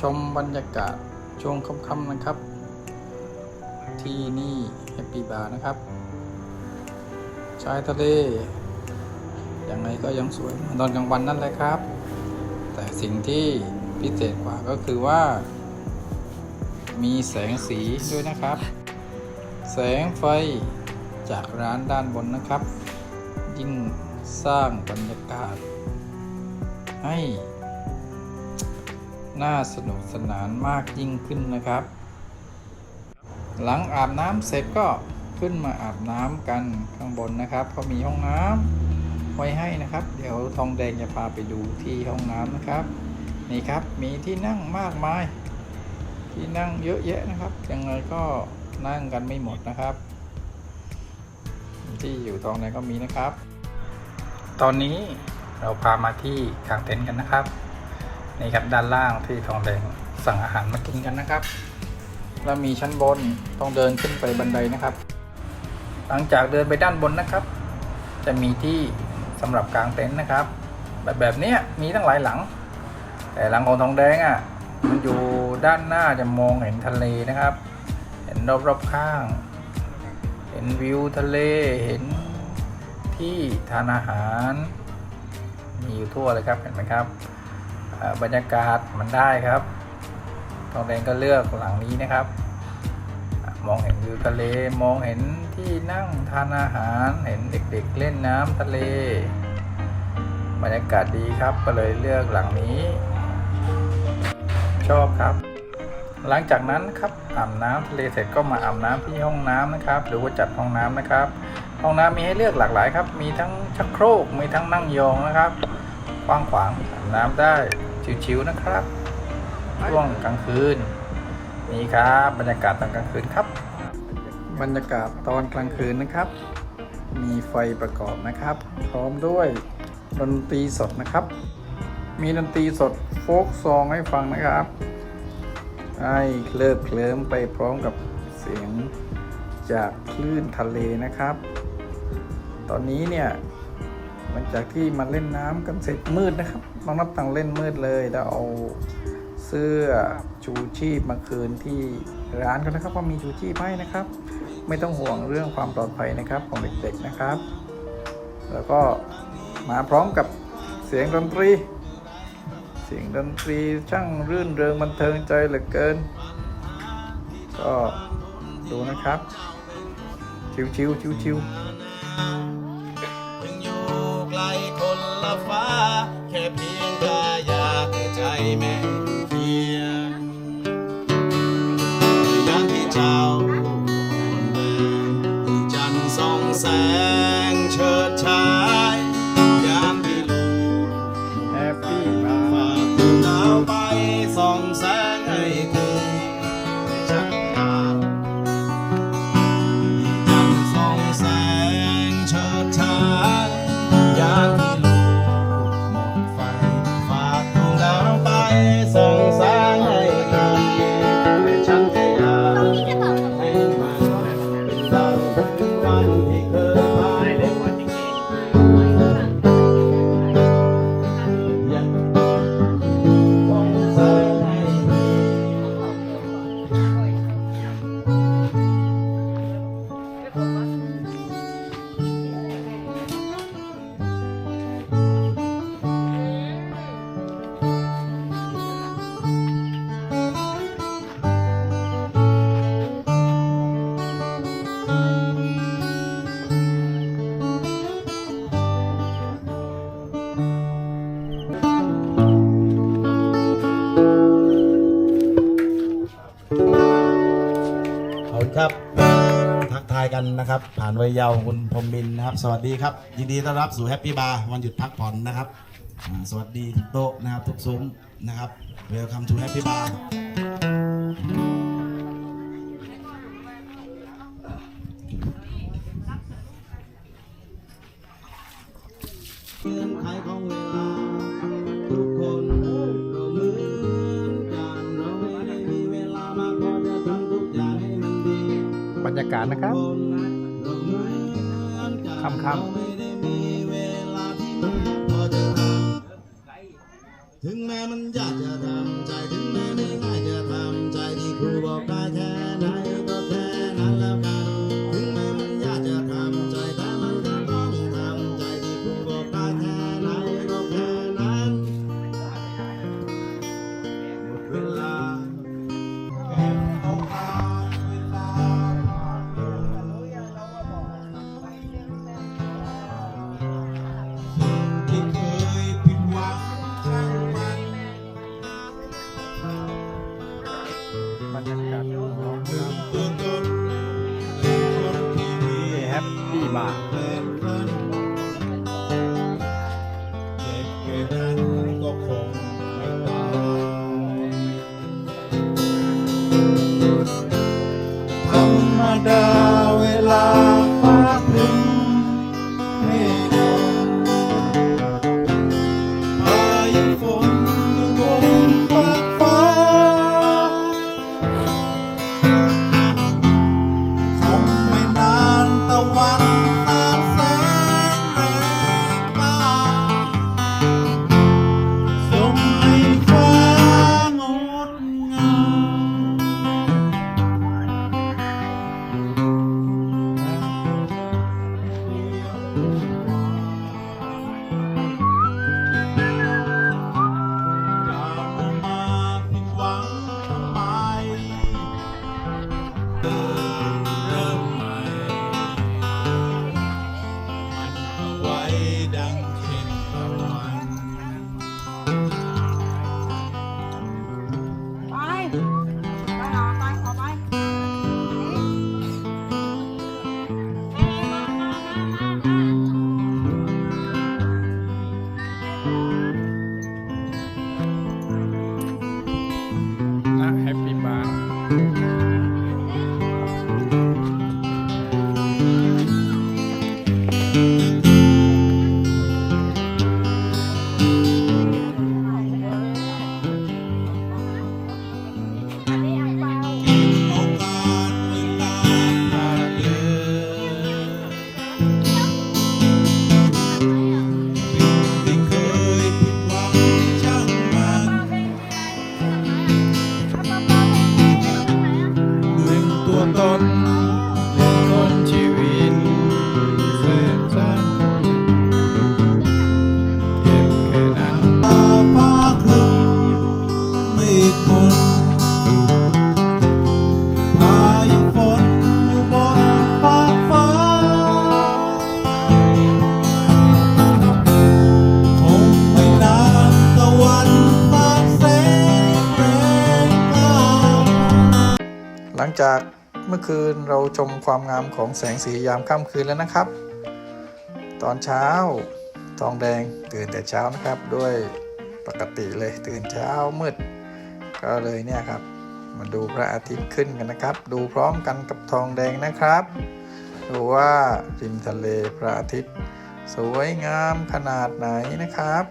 ชมบรรยากาศช่วงค่ำๆนะครับ ที่นี่แฮปปี้บาร์นะครับ ชายทะเลยังไงก็ยังสวยนตอนกลางวันนั่นแหละครับ แต่สิ่งที่พิเศษกว่าก็คือว่า มีแสงสีด้วยนะครับ แสงไฟจากร้านด้านบนนะครับ ยิ่งสร้างบรรยากาศให้ น่าสนุกสนานมากยิ่งขึ้นนะครับ หลังอาบน้ำเสร็จก็ขึ้นมาอาบน้ำกันข้างบนนะครับเขามีห้องน้ำไว้ให้นะครับ เดี๋ยวทองแดงจะพาไปดูที่ห้องน้ำนะครับ นี่ครับมีที่นั่งมากมาย ที่นั่งเยอะแยะนะครับ ยังไงก็นั่งกันไม่หมดนะครับ ที่อยู่ทองแดงก็มีนะครับ ตอนนี้เราพามาที่กางเต็นท์กันนะครับ นี่ครับด้านล่างที่ทองแดงสั่งอาหารมากินกันนะครับ แล้วมีชั้นบนต้องเดินขึ้นไปบันไดนะครับ หลังจากเดินไปด้านบนนะครับ จะมีที่สำหรับกางเต็นท์นะครับ แบบแบบนี้มีตั้งหลายหลัง แต่หลังของทองแดงอะ่ะมันอยู่ด้านหน้าจะมองเห็นทะเลนะครับ เห็นรอบๆข้าง เห็นวิวทะเลเห็นที่ทานอาหาร มีอยู่ทั่วเลยครับเห็นไหมครับ บรรยากาศมันได้ครับ ทองแดงก็เลือกหลังนี้นะครับ มองเห็นวิวทะเล มองเห็นที่นั่งทานอาหาร เห็นเด็กๆเล่นน้ำทะเล บรรยากาศดีครับ ก็เลยเลือกหลังนี้ ชอบครับ หลังจากนั้นครับอาบน้ำทะเลเสร็จก็มาอาบน้ำที่ห้องน้ำนะครับ หรือว่าจัดห้องน้ำนะครับ ห้องน้ำมีให้เลือกหลากหลายครับ มีทั้งชักโครก มีทั้งนั่งยองนะครับ กว้างขวางอาบน้ำได้ชิวๆนะครับ ช่วงกลางคืน นี่ครับบรรยากาศตอนกลางคืนครับ บรรยากาศตอนกลางคืนนะครับ มีไฟประกอบนะครับ พร้อมด้วยดนตรีสดนะครับ มีดนตรีสดโฟกซองให้ฟังนะครับให้เคลิบเคลิ้มไปพร้อมกับเสียงจากคลื่นทะเลนะครับ ตอนนี้เนี่ย หลังจากที่มาเล่นน้ำกันเสร็จมืดนะครับน้องนับตังเล่นมืดเลยแล้วเอาเสื้อชูชีพมาคืนที่ร้านกันนะครับว่ามีชูชีพให้นะครับ ไม่ต้องห่วงเรื่องความปลอดภัยนะครับของเด็กๆนะครับ แล้วก็มาพร้อมกับเสียงดนตรี เสียงดนตรีช่างรื่นเริงบันเทิงใจเหลือเกิน ก็ดูนะครับ ชิวๆชิวๆ ใกันนะครับ ผ่านวัยเยาว์คุณพรมมินนะครับ สวัสดีครับ ยินดีต้อนรับสู่แฮปปี้บาร์วันหยุดพักผ่อนนะครับอ่าสวัสดีทุกโต๊ะนะครับ ทุกซุ้มนะครับ Welcome to Happy Bar เงื่อนไขของเวากาศนะครับค่ำค่ำถึงแม้มันยากจะทำใจถึงแม้ไม่ อั หลังจากเมื่อคืนเราชมความงามของแสงสียามค่ำคืนแล้วนะครับ ตอนเช้าทองแดงตื่นแต่เช้านะครับด้วยปกติเลยตื่นเช้ามืด ก็เลยเนี่ยครับ มาดูพระอาทิตย์ขึ้นกันนะครับ ดูพร้อมกันกับทองแดงนะครับ ดูว่าริมทะเลพระอาทิตย์ สวยงามขนาดไหนนะครับ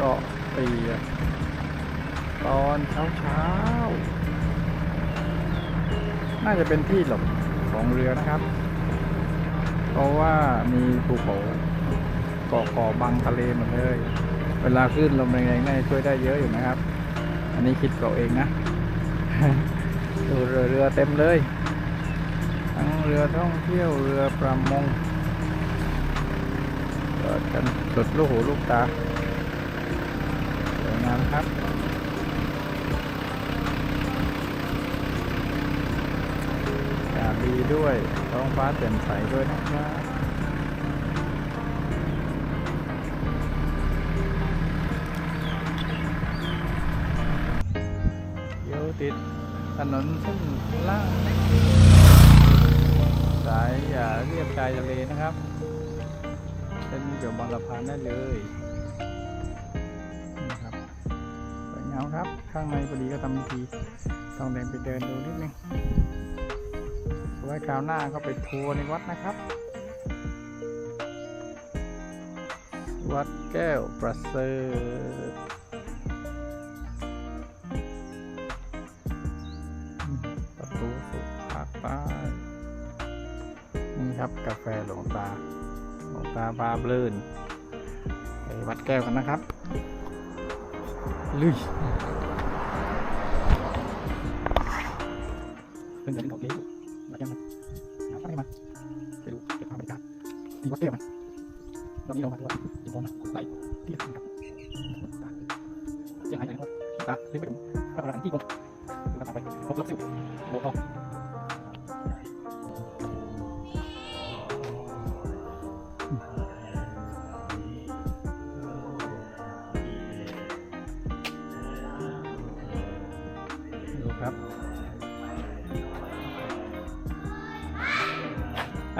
ก็ เปียตอนเช้าเช้าๆน่าจะเป็นที่หลบของเรือนะครับ เพราะว่ามีภูเขาเกาะเกาะบังทะเลหมดเลย เวลาขึ้นลมแรงๆน่าจะช่วยได้เยอะอยู่นะครับ อันนี้คิดเราเองนะดูเรือเรือเต็มเลย ทั้งเรือท่องเที่ยวเรือประมงเปิดกันสุดลูกหูลูกตา งามครับอากาศดีด้วยท้องฟ้าแจ่มใสด้วยนะครับเดี๋ยวติดถนนเส้นล่าง สายอย่าเรียบชายทะเลนะครับเป็นเกี่ยวบางสะพานได้เลย สวยงาครับ ข้างในพอดีก็ทำพิธีต้องเดินไปเดินดูนิดนึงไว้คราวหน้าก็ไปทัวร์ในวัดนะครับ วัดแก้วประเสริฐประตูสู่ภาคใต้นี่ครับกาแฟหลวงตา หลวงตาบาเบลินไปวัดแก้วกันนะครับ ลุยเป็นอย่างของเก๋มายังไงหาอะไรมาไปดูเก็บภาพบรรยากาศที่วัดแก้วนตอนนี้เรามาที่วัดอินทรนะไหลที่ทำครับเสียงหายใจครับตาเรียกไปถึงพระอรหันที่กรมดูกันต่อไปพบรถสิวโบกทอง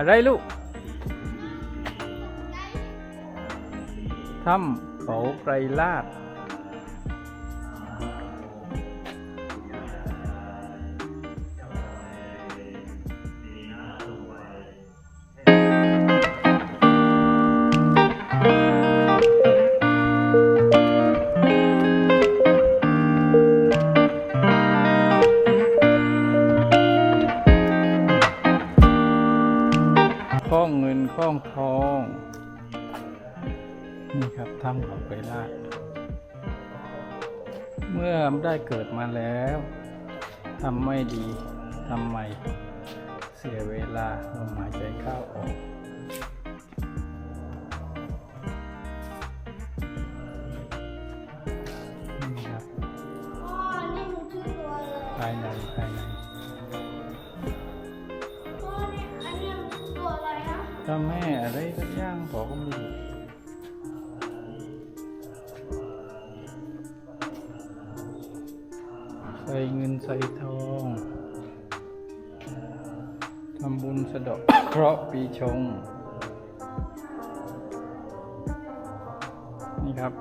ไรลูกถ้ำเขาไกรลาด ถ้ำเขาไกรลาดเมื่อได้เกิดมาแล้วทำไม่ดีทำไม เสียเวลาลมหายใจเข้าออกนี่ครับพ่อนี่หนูชื่อตัวอะไรภายในภายในพ่อนี่อันนี้หนูชื่อตัวอะไรนะถ้าแม่อะไรสักอย่างบอกก็ไม่รู้ เงินใส่ทองทำบุญสะดอกเคราะห์ปีชง นี่ครับ